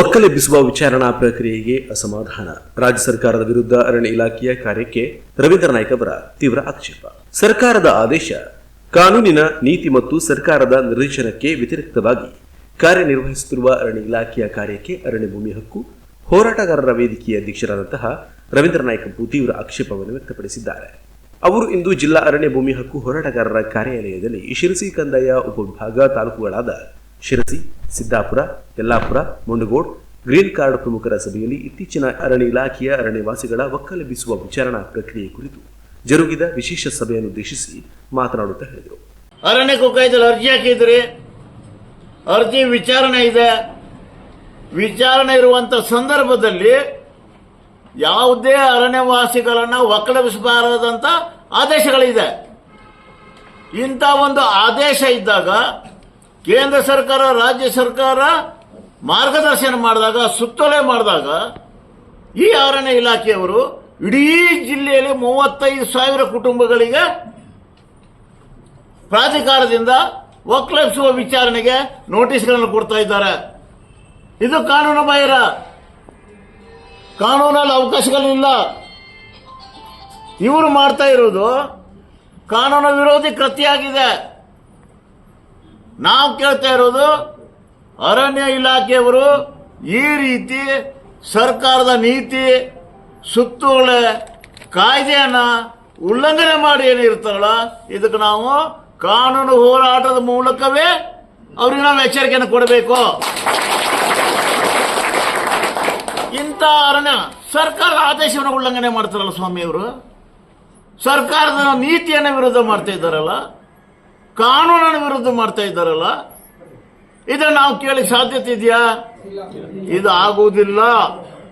ಒಕ್ಕಲೆಬ್ಬಿಸುವ ವಿಚಾರಣಾ ಪ್ರಕ್ರಿಯೆಗೆ ಅಸಮಾಧಾನ. ರಾಜ್ಯ ಸರ್ಕಾರದ ವಿರುದ್ಧ ಅರಣ್ಯ ಇಲಾಖೆಯ ಕಾರ್ಯಕ್ಕೆ ರವೀಂದ್ರ ನಾಯ್ಕ ಅವರ ತೀವ್ರ ಆಕ್ಷೇಪ. ಸರ್ಕಾರದ ಆದೇಶ, ಕಾನೂನಿನ ನೀತಿ ಮತ್ತು ಸರ್ಕಾರದ ನಿರ್ದೇಶನಕ್ಕೆ ವ್ಯತಿರಿಕ್ತವಾಗಿ ಕಾರ್ಯನಿರ್ವಹಿಸುತ್ತಿರುವ ಅರಣ್ಯ ಇಲಾಖೆಯ ಕಾರ್ಯಕ್ಕೆ ಅರಣ್ಯ ಭೂಮಿ ಹಕ್ಕು, ಹೋರಾಟಗಾರರ ವೇದಿಕೆಯ ಅಧ್ಯಕ್ಷರಾದಂತಹ ರವೀಂದ್ರ ನಾಯ್ಕ ತೀವ್ರ ಆಕ್ಷೇಪವನ್ನು ವ್ಯಕ್ತಪಡಿಸಿದ್ದಾರೆ. ಅವರು ಇಂದು ಜಿಲ್ಲಾ ಅರಣ್ಯ ಭೂಮಿ ಹಕ್ಕು ಹೋರಾಟಗಾರರ ಕಾರ್ಯಾಲಯದಲ್ಲಿ ಶಿರಸಿ ಕಂದಾಯ ಉಪವಿಭಾಗ ತಾಲೂಕುಗಳಾದ ಶಿರಸಿ ಸಿದ್ದಾಪುರ, ಯಲ್ಲಾಪುರ, ಮುಂಡಗೋಡ್, ಗ್ರೀನ್ ಕಾರ್ಡ್ ಪ್ರಮುಖರ ಸಭೆಯಲ್ಲಿ ಇತ್ತೀಚಿನ ಅರಣ್ಯ ಇಲಾಖೆಯ ಅರಣ್ಯವಾಸಿಗಳ ಒಕ್ಕಲೆಬ್ಬಿಸುವ ವಿಚಾರಣಾ ಪ್ರಕ್ರಿಯೆ ಕುರಿತು ಜರುಗಿದ ವಿಶೇಷ ಸಭೆಯನ್ನು ಉದ್ದೇಶಿಸಿ ಮಾತನಾಡುತ್ತಾ ಹೇಳಿದರು. ಅರಣ್ಯ ಕಾಯ್ದೆಯಲ್ಲಿ ಅರ್ಜಿ ಹಾಕಿದ್ರಿ? ಅರ್ಜಿ ವಿಚಾರಣೆ ಇದೆ. ವಿಚಾರಣೆ ಇರುವಂತ ಸಂದರ್ಭದಲ್ಲಿ ಯಾವುದೇ ಅರಣ್ಯವಾಸಿಗಳನ್ನ ಒಕ್ಕಲೆಬ್ಬಿಸಬಾರದಂತ ಆದೇಶಗಳಿದೆ. ಇಂಥ ಒಂದು ಆದೇಶ ಇದ್ದಾಗ ಕೇಂದ್ರ ಸರ್ಕಾರ, ರಾಜ್ಯ ಸರ್ಕಾರ ಮಾರ್ಗದರ್ಶನ ಮಾಡಿದಾಗ, ಸುತ್ತೋಲೆ ಮಾಡಿದಾಗ, ಈ ಅರಣ್ಯ ಇಲಾಖೆಯವರು ಇಡೀ ಜಿಲ್ಲೆಯಲ್ಲಿ ಮೂವತ್ತೈದು ಸಾವಿರ ಕುಟುಂಬಗಳಿಗೆ ಪ್ರಾಧಿಕಾರದಿಂದ ಒಕ್ಕಲೆಬ್ಬಿಸುವ ವಿಚಾರಣೆಗೆ ನೋಟಿಸ್ಗಳನ್ನು ಕೊಡ್ತಾ ಇದ್ದಾರೆ. ಇದು ಕಾನೂನು ಬಾಹಿರ. ಕಾನೂನಲ್ಲಿ ಅವಕಾಶಗಳಿಲ್ಲ. ಇವರು ಮಾಡ್ತಾ ಇರೋದು ಕಾನೂನು ವಿರೋಧಿ ಕೃತ್ಯಾಗಿದೆ ನಾವು ಕೇಳ್ತಾ ಇರೋದು ಅರಣ್ಯ ಇಲಾಖೆಯವರು ಈ ರೀತಿ ಸರ್ಕಾರದ ನೀತಿ, ಸುತ್ತೋಲೆ, ಕಾಯ್ದೆಯನ್ನು ಉಲ್ಲಂಘನೆ ಮಾಡಿ ಏನಿರ್ತಾರಲ್ಲ, ಇದಕ್ಕೆ ನಾವು ಕಾನೂನು ಹೋರಾಟದ ಮೂಲಕವೇ ಅವ್ರಿಗೆ ನಾವು ಎಚ್ಚರಿಕೆಯನ್ನು ಕೊಡಬೇಕು. ಇಂಥ ಅರಣ್ಯ ಸರ್ಕಾರದ ಆದೇಶವನ್ನು ಉಲ್ಲಂಘನೆ ಮಾಡ್ತಾರಲ್ಲ ಸ್ವಾಮಿಯವರು. ಸರ್ಕಾರದ ನೀತಿಯನ್ನು ವಿರುದ್ಧ ಮಾಡ್ತಾ ಇದ್ದಾರಲ್ಲ ಕಾನೂನನ್ನು ವಿರುದ್ಧ ಮಾಡ್ತಾ ಇದ್ದಾರಲ್ಲ? ಇದನ್ನು ನಾವು ಕೇಳಿ ಸಾಧ್ಯತೆ ಇದೆಯಾ? ಇದು ಆಗುವುದಿಲ್ಲ.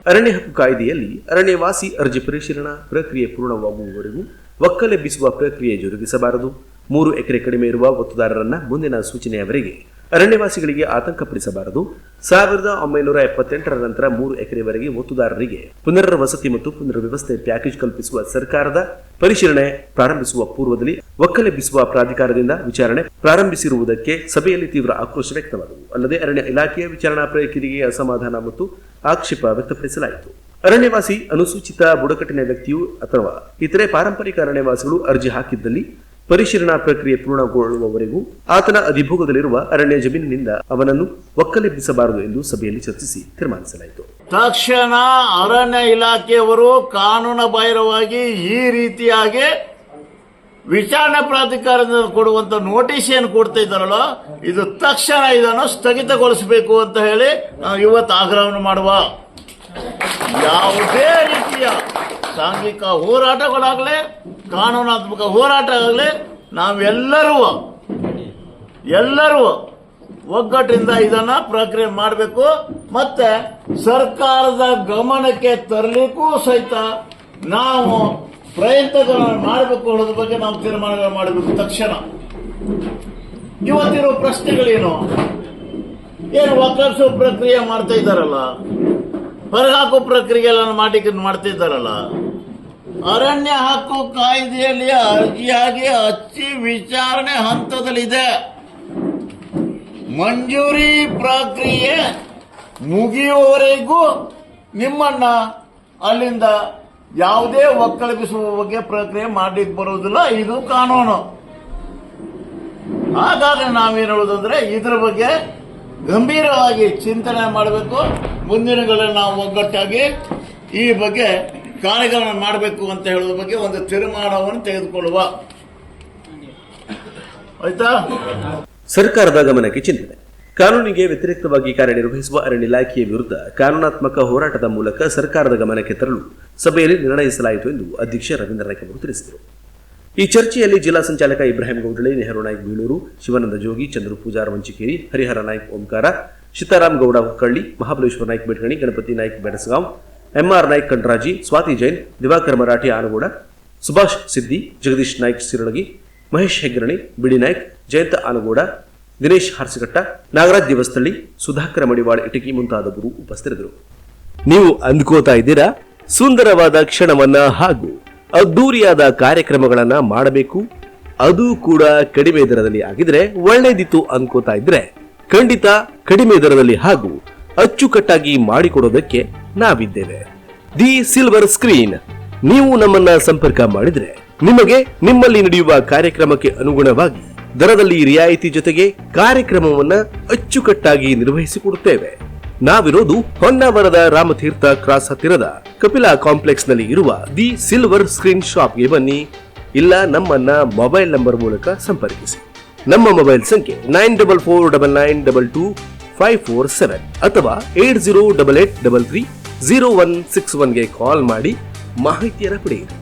ಅರಣ್ಯ ಹಕ್ಕು ಕಾಯ್ದೆಯಲ್ಲಿ ಅರಣ್ಯವಾಸಿ ಅರ್ಜಿ ಪರಿಶೀಲನಾ ಪ್ರಕ್ರಿಯೆ ಪೂರ್ಣವಾಗುವವರೆಗೂ ಒಕ್ಕಲೆಬ್ಬಿಸುವ ಪ್ರಕ್ರಿಯೆ ಜರುಗಿಸಬಾರದು. ಮೂರು ಎಕರೆ ಕಡಿಮೆ ಇರುವ ಒತ್ತುದಾರರನ್ನ ಮುಂದಿನ ಸೂಚನೆಯವರೆಗೆ ಅರಣ್ಯವಾಸಿಗಳಿಗೆ ಆತಂಕಪಡಿಸಬಾರದು. ಸಾವಿರದ ಒಂಬೈನೂರ ಎಪ್ಪತ್ತೆಂಟರ ನಂತರ ಮೂರು ಎಕರೆವರೆಗೆ ಒತ್ತುದಾರರಿಗೆ ಪುನರ್ವಸತಿ ಮತ್ತು ಪುನರ್ವ್ಯವಸ್ಥೆ ಪ್ಯಾಕೇಜ್ ಕಲ್ಪಿಸುವ ಸರ್ಕಾರದ ಪರಿಶೀಲನೆ ಪ್ರಾರಂಭಿಸುವ ಪೂರ್ವದಲ್ಲಿ ಒಕ್ಕಲೆಬ್ಬಿಸುವ ಪ್ರಾಧಿಕಾರದಿಂದ ವಿಚಾರಣೆ ಪ್ರಾರಂಭಿಸಿರುವುದಕ್ಕೆ ಸಭೆಯಲ್ಲಿ ತೀವ್ರ ಆಕ್ರೋಶ ವ್ಯಕ್ತವಾದವು. ಅಲ್ಲದೆ ಅರಣ್ಯ ಇಲಾಖೆಯ ವಿಚಾರಣಾ ಪ್ರಕ್ರಿಯೆಗೆ ಅಸಮಾಧಾನ ಮತ್ತು ಆಕ್ಷೇಪ ವ್ಯಕ್ತಪಡಿಸಲಾಯಿತು. ಅರಣ್ಯವಾಸಿ ಅನುಸೂಚಿತ ಬುಡಕಟ್ಟಿನ ವ್ಯಕ್ತಿಯು ಅಥವಾ ಇತರೆ ಪಾರಂಪರಿಕ ಅರಣ್ಯವಾಸಿಗಳು ಅರ್ಜಿ ಹಾಕಿದ್ದಲ್ಲಿ ಪರಿಶೀಲನಾ ಪ್ರಕ್ರಿಯೆ ಪೂರ್ಣಗೊಳ್ಳುವವರೆಗೂ ಆತನ ಅಧಿಭೋಗದಲ್ಲಿರುವ ಅರಣ್ಯ ಜಮೀನಿನಿಂದ ಅವನನ್ನು ಒಕ್ಕಲೆಬ್ಬಿಸಬಾರದು ಎಂದು ಸಭೆಯಲ್ಲಿ ಚರ್ಚಿಸಿ ತೀರ್ಮಾನಿಸಲಾಯಿತು. ತಕ್ಷಣ ಅರಣ್ಯ ಇಲಾಖೆಯವರು ಕಾನೂನು ಬಾಹಿರವಾಗಿ ಈ ರೀತಿಯಾಗಿ ವಿಚಾರಣೆ ಪ್ರಾಧಿಕಾರದಿಂದ ಕೊಡುವಂತ ನೋಟಿಸ್ ಏನು ಕೊಡ್ತಾ ಇದ್ದಾರಲ್ಲ, ಇದು ತಕ್ಷಣ ಇದನ್ನು ಸ್ಥಗಿತಗೊಳಿಸಬೇಕು ಅಂತ ಹೇಳಿ ಇವತ್ತು ಆಗ್ರಹವನ್ನು ಮಾಡುವ ಯಾವುದೇ ರೀತಿಯ ಸಾಂಘಿಕ ಹೋರಾಟಗಳಾಗಲಿ, ಕಾನೂನಾತ್ಮಕ ಹೋರಾಟ ಆಗಲಿ ನಾವೆಲ್ಲರೂ, ಎಲ್ಲರೂ ಒಗ್ಗಟ್ಟಿಂದ ಇದನ್ನ ಪ್ರಕ್ರಿಯೆ ಮಾಡಬೇಕು. ಮತ್ತೆ ಸರ್ಕಾರದ ಗಮನಕ್ಕೆ ತರಲಿಕ್ಕೂ ಸಹಿತ ನಾವು ಪ್ರಯತ್ನಗಳನ್ನು ಮಾಡಬೇಕು ಅನ್ನೋದ್ರ ಬಗ್ಗೆ ನಾವು ತೀರ್ಮಾನಗಳು ಮಾಡಬೇಕು. ತಕ್ಷಣ. ಇವತ್ತಿರೋ ಪ್ರಶ್ನೆಗಳೇನು? ಏನು ಒಕ್ಕಲಿಸುವ ಪ್ರಕ್ರಿಯೆ ಮಾಡ್ತಾ ಇದ್ದಾರಲ್ಲ? ಹೊರಗಾಕೋ ಪ್ರಕ್ರಿಯೆಗಳನ್ನು ಮಾಡಿ ಮಾಡ್ತಾ ಇದ್ದಾರಲ್ಲ? ಅರಣ್ಯ ಹಕ್ಕು ಕಾಯ್ದೆಯಲ್ಲಿ ಅರ್ಜಿಯಾಗಿ ಅಚ್ಚಿ ವಿಚಾರಣೆ ಹಂತದಲ್ಲಿದೆ. ಮಂಜೂರಿ ಪ್ರಕ್ರಿಯೆ ಮುಗಿಯುವವರೆಗೂ ನಿಮ್ಮನ್ನ ಅಲ್ಲಿಂದ ಯಾವುದೇ ಒಕ್ಕಲಿಸುವ ಬಗ್ಗೆ ಪ್ರಕ್ರಿಯೆ ಮಾಡಿದ್ದು ಬರುವುದಿಲ್ಲ, ಇದು ಕಾನೂನು. ಹಾಗಾದ್ರೆ ನಾವೇನು ಹೇಳೋದಂದ್ರೆ ಇದ್ರ ಬಗ್ಗೆ ಗಂಭೀರವಾಗಿ ಚಿಂತನೆ ಮಾಡಬೇಕು. ಮುಂದಿನ ದಿನಗಳಲ್ಲಿ ನಾವು ಒಗ್ಗಟ್ಟಾಗಿ ಈ ಬಗ್ಗೆ ಕಾರ್ಯಗಳನ್ನು ಮಾಡಬೇಕು ಅಂತ ಹೇಳೋದ್ರ ಬಗ್ಗೆ ಒಂದು ತೀರ್ಮಾನವನ್ನು ತೆಗೆದುಕೊಳ್ಳುವ. ಆಯ್ತಾ? ಸರ್ಕಾರದ ಗಮನಕ್ಕೆ ಚಿಂತನೆ ಕಾನೂನಿಗೆ ವ್ಯತಿರಿಕ್ತವಾಗಿ ಕಾರ್ಯನಿರ್ವಹಿಸುವ ಅರಣ್ಯ ಇಲಾಖೆಯ ವಿರುದ್ಧ ಕಾನೂನಾತ್ಮಕ ಹೋರಾಟದ ಮೂಲಕ ಸರ್ಕಾರದ ಗಮನಕ್ಕೆ ತರಲು ಸಭೆಯಲ್ಲಿ ನಿರ್ಣಯಿಸಲಾಯಿತು ಎಂದು ಅಧ್ಯಕ್ಷ ರವೀಂದ್ರ ನಾಯ್ಕ ಅವರು ತಿಳಿಸಿದರು. ಈ ಚರ್ಚೆಯಲ್ಲಿ ಜಿಲ್ಲಾ ಸಂಚಾಲಕ Ibrahim Gowdale Nehru Naik Bilur, Shivananda Jogi, Chandru Pujar Vanchikeri Harihara Naik Omkara Sitaram Gowda Hukkalli, Mahabaleshwara Naik Betgani Ganapati Naik Bedasgaon M R Naik Kandraji Swati Jain, Diwakar Marathi Anagowda, Subhash Siddi, Jagadish Naik Siralagi, Mahesh Heggarani, B D Naik, Jayanta ಆನಗೌಡ, Dinesh ಹರ್ಸಘಟ್ಟ Nagaraj ದೇವಸ್ಥಳ್ಳಿ Sudhakar ಮಡಿವಾಳ ಇಟಕಿ ಮುಂತಾದವರು ಉಪಸ್ಥಿತರಿದ್ದರು. ನೀವು ಅಂದ್ಕೋತಾ ಇದ್ದೀರಾ? ಸುಂದರವಾದ ಕ್ಷಣವನ್ನ ಹಾಗೂ ಅದ್ದೂರಿಯಾದ ಕಾರ್ಯಕ್ರಮಗಳನ್ನ ಮಾಡಬೇಕು. ಅದು ಕೂಡ ಕಡಿಮೆ ದರದಲ್ಲಿ ಆಗಿದ್ರೆ ಒಳ್ಳೇದಿತ್ತು ಅನ್ಕೋತಾ ಇದ್ರೆ ಖಂಡಿತ ಕಡಿಮೆ ದರದಲ್ಲಿ ಹಾಗೂ ಅಚ್ಚುಕಟ್ಟಾಗಿ ಮಾಡಿಕೊಡೋದಕ್ಕೆ ನಾವಿದ್ದೇವೆ. ದಿ ಸಿಲ್ವರ್ ಸ್ಕ್ರೀನ್ ನೀವು ನಮ್ಮನ್ನ ಸಂಪರ್ಕ ಮಾಡಿದ್ರೆ ನಿಮಗೆ ನಿಮ್ಮಲ್ಲಿ ನಡೆಯುವ ಕಾರ್ಯಕ್ರಮಕ್ಕೆ ಅನುಗುಣವಾಗಿ ದರದಲ್ಲಿ ರಿಯಾಯಿತಿ ಜೊತೆಗೆ ಕಾರ್ಯಕ್ರಮವನ್ನ ಅಚ್ಚುಕಟ್ಟಾಗಿ ನಿರ್ವಹಿಸಿಕೊಡುತ್ತೇವೆ. ನಾವಿರೋದು ಹೊನ್ನಾವರದ ರಾಮತೀರ್ಥ ಕ್ರಾಸ್ ಹತ್ತಿರದ ಕಪಿಲಾ ಕಾಂಪ್ಲೆಕ್ಸ್ನಲ್ಲಿ ಇರುವ ದಿ ಸಿಲ್ವರ್ ಸ್ಕ್ರೀನ್ ಶಾಪ್ಗೆ ಬನ್ನಿ. ಇಲ್ಲ, ನಮ್ಮನ್ನ ಮೊಬೈಲ್ ನಂಬರ್ ಮೂಲಕ ಸಂಪರ್ಕಿಸಿ. ನಮ್ಮ ಮೊಬೈಲ್ ಸಂಖ್ಯೆ nine double four double nine double two five four seven ಅಥವಾ eight zero double eight double three zero one six ಒನ್ಗೆ call ಮಾಡಿ ಮಾಹಿತಿಯನ್ನು ಪಡೆಯಿರಿ.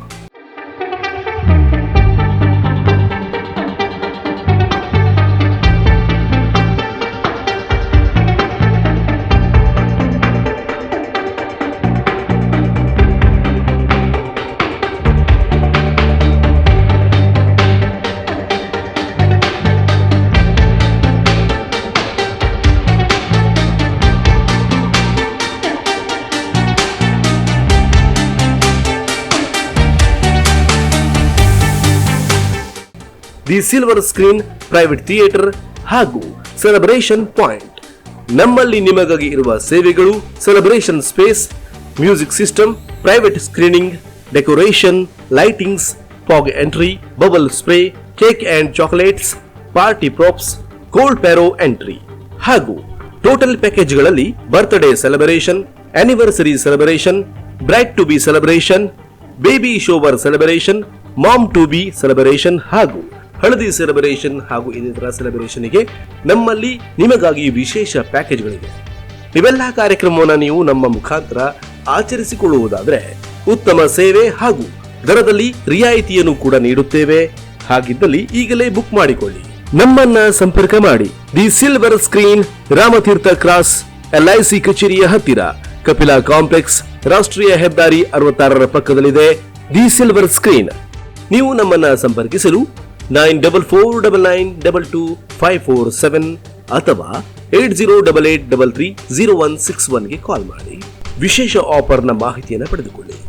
The silver screen private theatre ಹಾಗೂ ಸೆಲೆಬ್ರೇಷನ್ ಪಾಯಿಂಟ್. ನಮ್ಮಲ್ಲಿ ನಿಮಗಾಗಿ ಇರುವ ಸೇವೆಗಳು celebration space, music system, private screening, decoration, lightings, fog entry, bubble spray, cake and chocolates, party props, cold pyro entry. ಹಾಗೂ total ಪ್ಯಾಕೇಜ್ಗಳಲ್ಲಿ birthday celebration anniversary celebration, bride to be celebration, baby shower celebration, mom to be celebration ಹಾಗೂ ಹಳದಿ celebration ಹಾಗೂ ಇನ್ನಿತರ ಸೆಲೆಬ್ರೇಷನ್ಗೆ ನಮ್ಮಲ್ಲಿ ನಿಮಗಾಗಿ ವಿಶೇಷ ಪ್ಯಾಕೇಜ್ಗಳಿವೆ ಇವೆಲ್ಲ ಕಾರ್ಯಕ್ರಮವನ್ನು ನೀವು ನಮ್ಮ ಮುಖಾಂತರ ಆಚರಿಸಿಕೊಳ್ಳುವುದಾದರೆ ಉತ್ತಮ ಸೇವೆ ಹಾಗೂ ದರದಲ್ಲಿ ರಿಯಾಯಿತಿಯನ್ನು ಕೂಡ ನೀಡುತ್ತೇವೆ. ಹಾಗಿದ್ದಲ್ಲಿ ಈಗಲೇ ಬುಕ್ ಮಾಡಿಕೊಳ್ಳಿ. ನಮ್ಮನ್ನ ಸಂಪರ್ಕ ಮಾಡಿ. The silver screen Ramatirtha cross LIC ಕಚೇರಿಯ ಹತ್ತಿರ. ಕಪಿಲಾ ಕಾಂಪ್ಲೆಕ್ಸ್ ರಾಷ್ಟ್ರೀಯ ಹೆದ್ದಾರಿ ಅರವತ್ತಾರರ ಪಕ್ಕದಲ್ಲಿದೆ. ದಿ ಸಿಲ್ವರ್ ಸ್ಕ್ರೀನ್ ನೀವು ನಮ್ಮನ್ನ ಸಂಪರ್ಕಿಸಲು nine double four double nine double two five four seven ಅಥವಾ eight zero double eight double three zero one six ಒನ್ಗೆ call ಮಾಡಿ. ವಿಶೇಷ ಆಫರ್ನ ಮಾಹಿತಿಯನ್ನು ಪಡೆದುಕೊಳ್ಳಿ.